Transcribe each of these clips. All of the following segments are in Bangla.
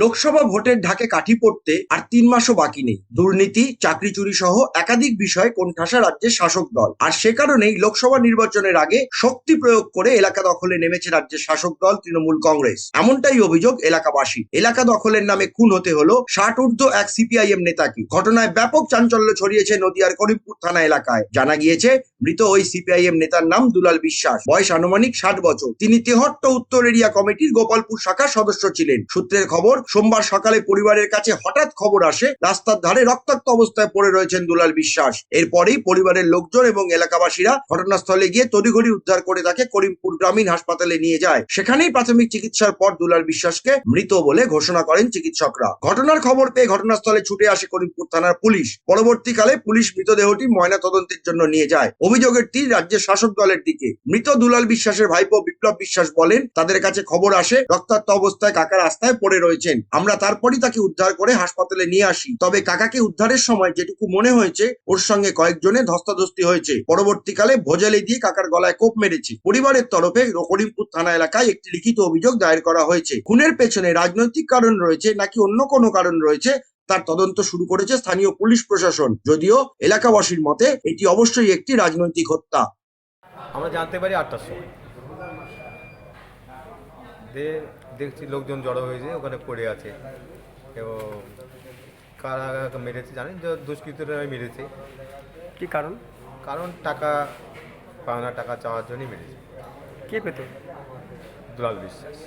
লোকসভা ভোটের ঢাকে কাঠি পড়তে আর তিন মাসও বাকি নেই। দুর্নীতি, চাকরি চুরি সহ একাধিক বিষয়ে কোণঠাসা রাজ্যের শাসক দল। আর সে কারণেই লোকসভা নির্বাচনের আগে শক্তি প্রয়োগ করে এলাকা দখলে নেমেছে রাজ্যের শাসক দল তৃণমূল কংগ্রেস। এমনটাই অভিযোগ এলাকাবাসী। এলাকা দখলের নামে খুন হতে হলো ষাট ঊর্ধ্ব এক সিপিআইএম নেতাকে। ঘটনায় ব্যাপক চাঞ্চল্য ছড়িয়েছে নদিয়ার করিমপুর থানা এলাকায়। জানা গিয়েছে মৃত ওই সিপিআইএম নেতার নাম দুলাল বিশ্বাস। বয়স আনুমানিক ষাট বছর। তিনি তেহট্ট উত্তর এরিয়া কমিটির গোপালপুর শাখার সদস্য ছিলেন। সূত্রের খবর, সোমবার সকালে পরিবারের কাছে হঠাৎ খবর আসে, রাস্তার ধারে রক্তাক্ত অবস্থায় পড়ে রয়েছেন দুলাল বিশ্বাস। এরপরেই পরিবারের লোকজন এবং এলাকাবাসীরা ঘটনাস্থলে গিয়ে তড়িঘড়ি উদ্ধার করে তাকে করিমপুর গ্রামীণ হাসপাতালে নিয়ে যায়। সেখানেই প্রাথমিক চিকিৎসার পর দুলাল বিশ্বাসকে মৃত বলে ঘোষণা করেন চিকিৎসকরা। ঘটনার খবর পেয়ে ঘটনাস্থলে ছুটে আসে করিমপুর থানার পুলিশ। পরবর্তীকালে পুলিশ মৃতদেহটি ময়না তদন্তের জন্য নিয়ে যায়। অভিযোগের তীর রাজ্যের শাসক দলের দিকে। মৃত দুলাল বিশ্বাসের ভাইপো বিপ্লব বিশ্বাস বলেন, তাদের কাছে খবর আসে, রক্তাক্ত অবস্থায় কাকা রাস্তায় পড়ে রয়েছেন। আমরা তারপরই তাকে উদ্ধার করে হাসপাতালে নিয়ে আসি। তবে কাকাকে উদ্ধারের সময় যেটুকু মনে হয়েছে, ওর সঙ্গে কয়েকজনে ধস্তাধস্তি হয়েছে। পরবর্তীকালে ভোজালি দিয়ে কাকার গলায় কোপ মেরেছে। পরিবারের তরফে করিমপুর থানা এলাকায় একটি লিখিত অভিযোগ দায়ের করা হয়েছে। খুনের পেছনে রাজনৈতিক কারণ রয়েছে নাকি অন্য কোনো কারণ রয়েছে তার তদন্ত শুরু করেছে স্থানীয় পুলিশ প্রশাসন যদিও এলাকাবাসীর মতে এটি অবশ্যই একটি রাজনৈতিক হত্যা। আমরা জানতে পারি আটটার সময়। দেখছি লোকজন জড়ো হয়েছে ওখানে পড়ে আছে। এবং কারা মেরেছে জানেন যে দুষ্কৃতরা মেরেছে। কি কারণ? কারণ টাকা পাওনা টাকা চাওয়ার জন্যই মেরেছে। কে পেত? দুলাল বিশ্বাস।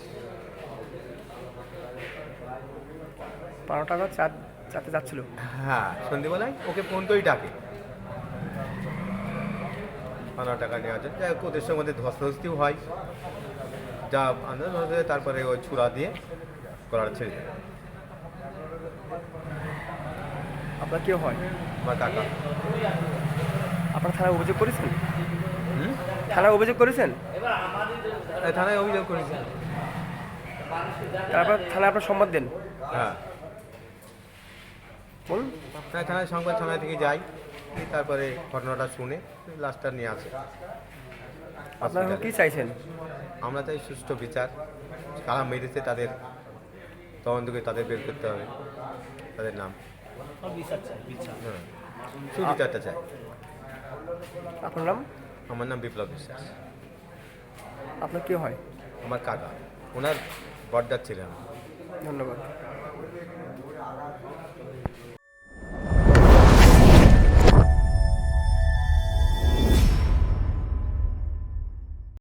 বারো টাকা চা চাতে যাচ্ছিল। হ্যাঁ সন্ধেবেলায় ওকে ফোন করেই ডাকে। পাওনা টাকা নেওয়ার জন্য। যাই হোক ওদের সঙ্গে আমাদের ধস্তাধস্তিও হয়। যা আন্দাজ হয়ে তারপরে ওই ছুরা দিয়ে করার ছেড়ে দেয়। আপনার কেউ হয়? আমার কাকা। আপনার থানায় অভিযোগ করেছেন? থানায় অভিযোগ করেছেন? থানায় অভিযোগ করেছি। তারপর থানায় আপনার সংবাদ দেন? হ্যাঁ। বলুন। থানায় থানায় সংবাদ থানা থেকে যাই তারপরে ঘটনাটা শুনে লাস্টটা নিয়ে আসে। আপনারা কি চাইছেন? আমরা চাই সুষ্ঠু বিচার। কারা মেরেছে তাদের তদন্ত করে তাদের বের করতে হবে। তাদের নাম। হ্যাঁ সুবিচারটা চাই। আপনার নাম? আমার নাম বিপ্লব বিশ্বাস। আপনার কেউ হয়? আমার কাকা। ওনার বড্ডার ছিলেন ধন্যবাদ।